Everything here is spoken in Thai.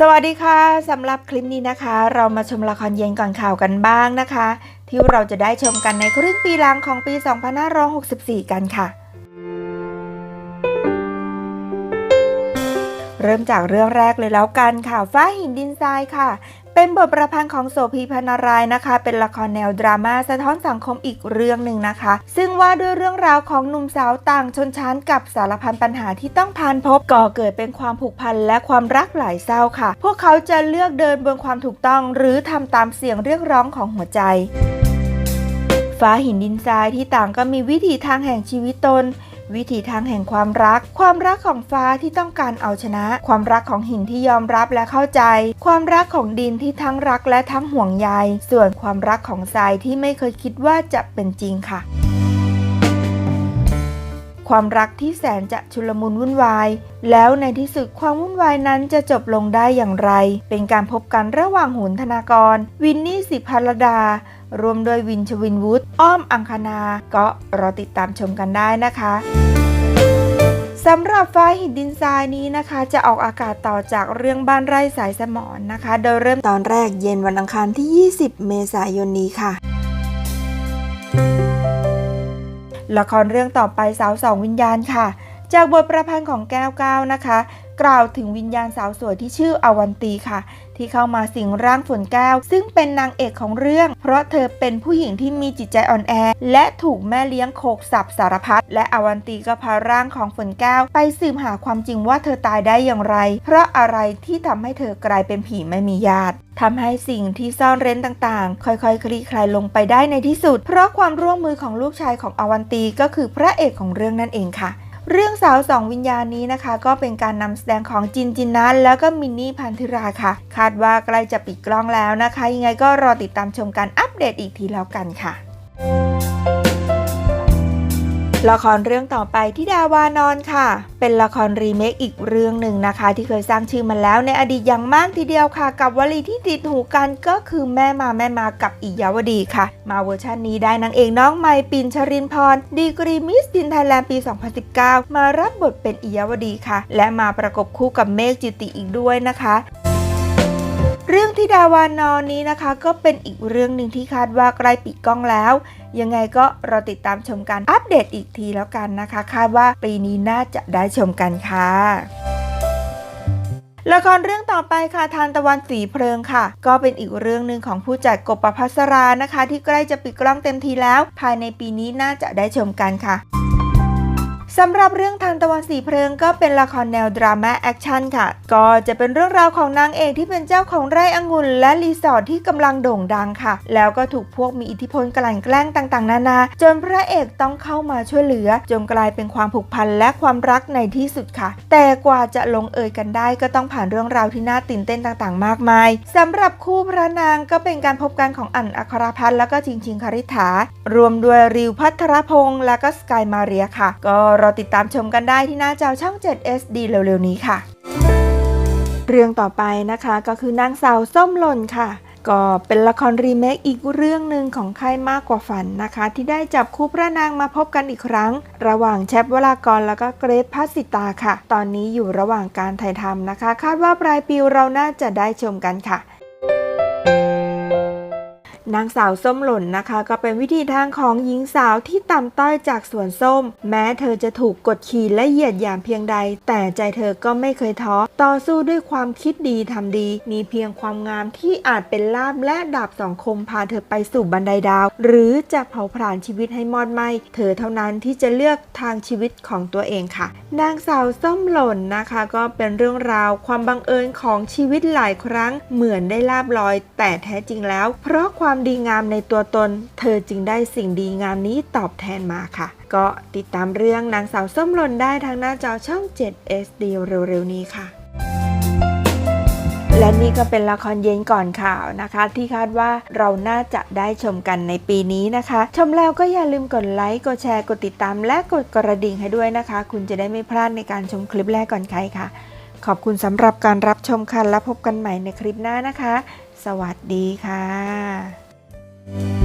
สวัสดีค่ะสำหรับคลิปนี้นะคะ เรามาชมละครเย็นก่อนข่าวกันบ้างนะคะ ที่เราจะได้ชมกันในครึ่งปีหลังของปี 2564 กันค่ะ เริ่มจากเรื่องแรกเลยแล้วกันค่ะฟ้าหินดินทรายค่ะ เป็นบทประพันธ์ของโสภีพรรณรายนะคะ เป็นละครแนวดราม่าสะท้อนสังคมอีกเรื่องหนึ่งนะคะ ซึ่งว่าด้วยเรื่องราวของหนุ่มสาวต่างชนชั้นกับสารพันปัญหาที่ต้องผ่านพบก่อเกิดเป็นความผูกพันและความรักหลายเศร้าค่ะ พวกเขาจะเลือกเดินบนความถูกต้อง หรือทำตามเสียงเรียกร้องของหัวใจ ฟ้าหินดินทรายที่ต่างก็มีวิถีทางแห่งชีวิตตน วิถีทางแห่งความรัก ความรักของฟ้าที่ต้องการเอาชนะ ความรักของหินที่ยอมรับและเข้าใจ ความรักของดินที่ทั้งรักและทั้งห่วงใย ส่วนความรักของทรายที่ไม่เคยคิดว่าจะเป็นจริงค่ะความรักที่แสนจะชุลมุนวุ่นวาย แล้วในที่สุดความวุ่นวายนั้นจะจบลงได้อย่างไร เป็นการพบกันระหว่างหุนธนากร วินนี่สิพารดา รวมโดยวินชวินวุฒิอ้อมอังคณา ก็รอติดตามชมกันได้นะคะสำหรับฟ้าหินดินทรายนี้นะคะ จะออกอากาศต่อจากเรื่องบ้านไร่สายสมอนนะคะ โดยเริ่มตอนแรกเย็นวันอังคารที่ 20 เมษายนนี้ค่ะ ละครเรื่องต่อไปสาวสองวิญญาณค่ะ จากบทประพันธ์ของแก้วก้าวนะคะ กล่าวถึงวิญญาณสาวสวยที่ชื่ออวันตีค่ะ ที่เข้ามาสิงร่างฝนแก้ว ซึ่งเป็นนางเอกของเรื่อง เพราะเธอเป็นผู้หญิงที่มีจิตใจอ่อนแอ และถูกแม่เลี้ยงโขกสับสารพัดและอวันตีก็พาร่างของฝนแก้ว ไปสืบหาความจริงว่าเธอตายได้อย่างไร เพราะอะไรที่ทำให้เธอกลายเป็นผีไม่มีญาติทำให้สิ่งที่ซ่อนเร้นต่างๆ ค่อยๆ คลี่คลายลงไปได้ในที่สุด เพราะความร่วมมือของลูกชายของอวันตีก็คือพระเอกของเรื่องนั่นเองค่ะ เรื่องสาวสองวิญญาณนี้นะคะ ก็เป็นการนำแสดงของจินจินนัทแล้วก็มินนี่พันธิราค่ะ คาดว่าใกล้จะปิดกล้องแล้วนะคะ ยังไงก็รอติดตามชมการอัปเดตอีกทีแล้วกันค่ะ ละครเรื่องต่อไปที่ดาวานอนค่ะ เป็นละครรีเมคอีกเรื่องหนึ่งนะคะ ที่เคยสร้างชื่อมาแล้วในอดีตอย่างมากทีเดียวค่ะ กับวลีที่ติดหูกันก็คือแม่มาแม่มากับอิยาวดีค่ะ มาเวอร์ชันนี้ได้นางเอกน้องใหม่ปินชรินพร ดีกรีมิสตินไทยแลนด์ปี 2019 มารับบทเป็นอิยาวดีค่ะ และมาประกบคู่กับเมฆจิติอีกด้วยนะคะ เรื่องที่ดาวานอนนี้นะคะ ก็เป็นอีกเรื่องหนึ่งที่คาดว่าใกล้ปิดกล้องแล้ว ยังไงก็รอติดตามชมกันอัปเดตอีกทีแล้วกันนะคะ คาดว่าปีนี้น่าจะได้ชมกันค่ะละครเรื่องต่อไปค่ะทานตะวันสีเพลิงค่ะ ก็เป็นอีกเรื่องหนึ่งของผู้จัดกบประพัสรานะคะ ที่ใกล้จะปิดกล้องเต็มทีแล้ว ภายในปีนี้น่าจะได้ชมกันค่ะ สำหรับเรื่องทานตะวันสีเพลิงก็เป็นละครแนวดราม่าแอคชั่นค่ะ ก็จะเป็นเรื่องราวของนางเอกที่เป็นเจ้าของไร่องุ่นและรีสอร์ทที่กำลังโด่งดังค่ะ แล้วก็ถูกพวกมีอิทธิพลกลั่นแกล้งต่างๆ นานา จนพระเอกต้องเข้ามาช่วยเหลือ จนกลายเป็นความผูกพันและความรักในที่สุดค่ะ แต่กว่าจะลงเอยกันได้ก็ต้องผ่านเรื่องราวที่น่าตื่นเต้นต่างๆ มากมายสำหรับคู่พระนางก็เป็นการพบกันของอั๋นอัครพัฒน์แล้วก็ชิงชิงคาริฐารวมด้วยริวพัทรพงษ์และก็สกายมาเรียค่ะ ก็รอติดตามชมกันได้ที่หน้าจอช่อง 7 SD เร็วๆนี้ค่ะ เรื่องต่อไปนะคะก็คือนางสาวส้มหล่นค่ะ ก็เป็นละครรีเมคอีกเรื่องหนึ่งของค่ายมากกว่าฝันนะคะ ที่ได้จับคู่พระนางมาพบกันอีกครั้ง ระหว่างแชปวรากรแล้วก็เกรทพัสสิตาค่ะ ตอนนี้อยู่ระหว่างการถ่ายทำนะคะ คาดว่าปลายปีเราน่าจะได้ชมกันค่ะ นางสาวส้มหล่นนะคะ ก็เป็นวิธีทางของหญิงสาวที่ต่ำต้อยจากสวนส้ม แม้เธอจะถูกกดขี่และเหยียดหยามเพียงใด แต่ใจเธอก็ไม่เคยท้อต่อสู้ด้วยความคิดดีทำดี มีเพียงความงามที่อาจเป็นลาบและดาบสองคมพาเธอไปสู่บันไดดาว หรือจะเผาผลาญชีวิตให้มอดไหมเธอเท่านั้นที่จะเลือกทางชีวิตของตัวเองค่ะ นางสาวส้มหล่นนะคะ ก็เป็นเรื่องราวความบังเอิญของชีวิตหลายครั้งเหมือนได้ลาบลอย แต่แท้จริงแล้ว เพราะความความดีงามในตัวตน เธอจึงได้สิ่งดีงามนี้ตอบแทนมาค่ะ ก็ติดตามเรื่องนางสาวส้มหล่นได้ทางหน้าจอช่อง 7 SD เร็วๆนี้ค่ะและนี่ก็เป็นละครเย็นก่อนข่าวนะคะ ที่คาดว่าเราน่าจะได้ชมกันในปีนี้นะคะ ชมแล้วก็อย่าลืมกดไลค์กดแชร์กดติดตาม และกดกระดิ่งให้ด้วยนะคะ คุณจะได้ไม่พลาดในการชมคลิปแรกก่อนใครค่ะ ขอบคุณสำหรับการรับชมค่ะและพบกันใหม่ในคลิปหน้านะคะ สวัสดีค่ะ Thank you.